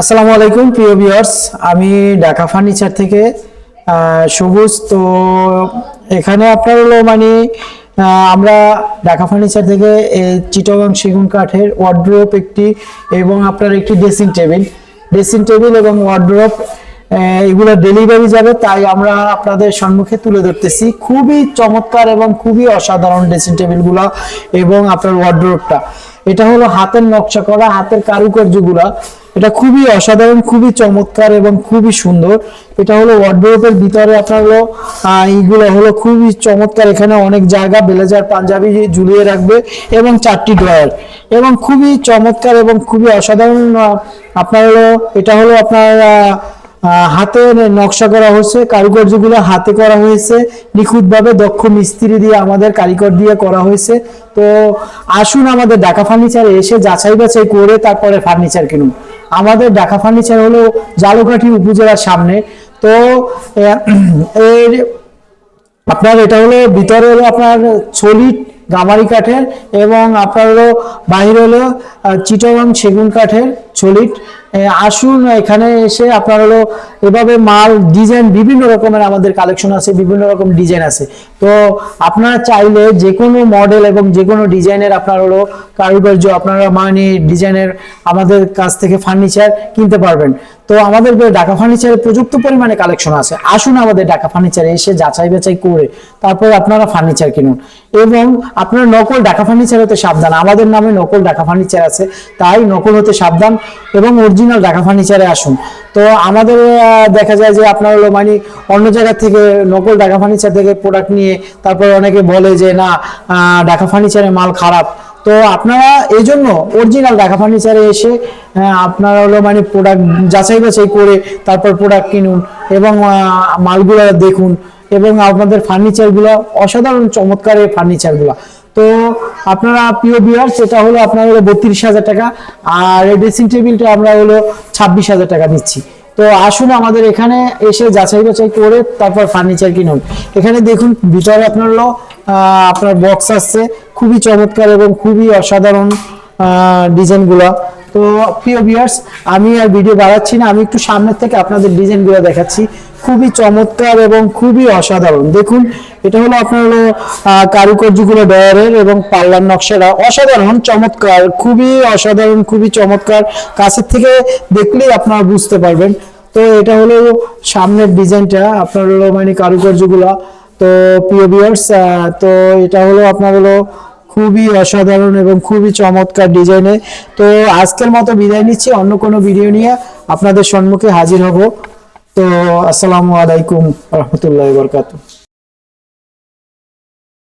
আসসালামু আলাইকুম, প্রিয় ভিউয়ার্স। আমি ঢাকা ফার্নিচার থেকে সবুজ। তো এখানে আপনার হলো মানে আমরা ঢাকা ফার্নিচার থেকে চিটাগাং সেগুন কাঠের ওয়ার্ড্রোপ একটি এবং আপনার একটি ড্রেসিং টেবিল ড্রেসিং টেবিল এবং ওয়ার্ড্রোপ এগুলো ডেলিভারি যাবে, তাই আমরা আপনাদের সম্মুখে তুলে ধরতেছি। খুবই চমৎকার এবং খুবই অসাধারণ ড্রেসিং টেবিলগুলো এবং আপনার ওয়ার্ড্রোপটা এটা হলো হাতের নকশা করা, হাতের কারুকার্যগুলা। এটা খুবই অসাধারণ, খুবই চমৎকার এবং খুবই সুন্দর। এটা হলো ওয়ার্ড্রোপের ভিতরে আপনার হলো এইগুলো হলো খুবই চমৎকার। এখানে অনেক জায়গা, ব্লেজার, পাঞ্জাবি ঝুলিয়ে রাখবে এবং চারটি ড্রয়ার এবং খুবই চমৎকার এবং খুবই অসাধারণ আপনার হলো, এটা হলো আপনার হাতে নকশা করা হয়েছে, কারুকার্যগুলো হাতে করা হয়েছে। নিখুঁতভাবে দক্ষ মিস্ত্রি দিয়ে আমাদের কারিগর দিয়ে করা হয়েছে। তো আসুন আমাদের ঢাকা ফার্নিচারে এসে যাচাই বাছাই করে তারপরে ফার্নিচার কিনুন। আমাদের ঢাকা ফার্নিচার হলো জালুকাঠি উপজেলার সামনে। তো এর, আপনার এটা হলো, ভিতরে হলো আপনার সলিড গামারি কাঠের এবং আপনার হলো, বাহির হলো চিটগাং সেগুন কাঠের সলিড আসুন, এখানে এসে আপনার হলো এভাবে মাল ডিজাইন বিভিন্ন রকমের আমাদের কালেকশন আছে, বিভিন্ন রকম ডিজাইন আছে। তো আপনারা চাইলে যে কোনো মডেল এবং যে কোনো ডিজাইনের আপনার হলো কারুকার্য, আপনারা মানে ডিজাইনের আমাদের কাছ থেকে ফার্নিচার কিনতে পারবেন। তো আমাদের ঢাকা ফার্নিচারে প্রযুক্ত পরিমাণে কালেকশন আছে, আসুন আমাদের ঢাকা ফার্নিচারে এসে যাচাই বাছাই করে তারপর আপনারা ফার্নিচার কিনুন। এবং আপনার নকল ঢাকা ফার্নিচার হতে সাবধান, আমাদের নামে নকল ঢাকা ফার্নিচার আছে, তাই নকল হতে সাবধান এবং অরিজিনাল ঢাকা ফার্নিচারে আসুন। তো আমাদের দেখা যায় যে আপনার হলো মানে অন্য জায়গা থেকে নকল ঢাকা ফার্নিচার থেকে প্রোডাক্ট নিয়ে তারপর অনেকে বলে যে, না ঢাকা ফার্নিচারের মাল খারাপ। তো আপনারা এই জন্য অরিজিনাল ঢাকা ফার্নিচারে এসে আপনারা হলো মানে প্রোডাক্ট যাচাই বাছাই করে তারপর প্রোডাক্ট কিনুন এবং মালগুলো দেখুন এবং আপনাদের ফার্নিচারগুলো অসাধারণ চমৎকার এই ফার্নিচারগুলো তো আপনারা প্রিয় বিয়ার সেটা হলো আপনার হলো বত্রিশ হাজার টাকা, আর ড্রেসিং টেবিলটা আমরা হলো ছাব্বিশ হাজার টাকা দিচ্ছি। তো আসুন আমাদের এখানে এসে যাচাই বাছাই করে তারপর ফার্নিচার কিনুন। এখানে দেখুন, ভিতরে আপনার হলো আপনার বক্স আসছে, খুবই চমৎকার এবং খুবই অসাধারণ ডিজাইনগুলো তো প্রিয় ভিউয়ার্স আমি আর ভিডিও বাড়াচ্ছি না, আমি একটু সামনের থেকে আপনাদের ডিজাইনগুলো দেখাচ্ছি। খুবই চমৎকার এবং খুবই অসাধারণ। দেখুন, এটা হলো আপনার হলো কারুকার্যগুলো ডয়ারের এবং পাল্লার নকশাটা অসাধারণ, চমৎকার, খুবই অসাধারণ, খুবই চমৎকার। কাছের থেকে দেখলেই আপনারা বুঝতে পারবেন। তো এটা হলো সামনের ডিজাইনটা আপনার হলো মানে কারুকার্যগুলো। তো প্রিয় ভিউয়ার্স তো এটা হলো আপনার হলো খুবই অসাধারণ এবং খুবই চমৎকার ডিজাইনে। তো আজকের মতো বিদায় নিচ্ছি, অন্য কোনো ভিডিও নিয়ে আপনাদের সম্মুখে হাজির হব। তো আসসালামু আলাইকুম রহমতুল্লাহ বরকাতু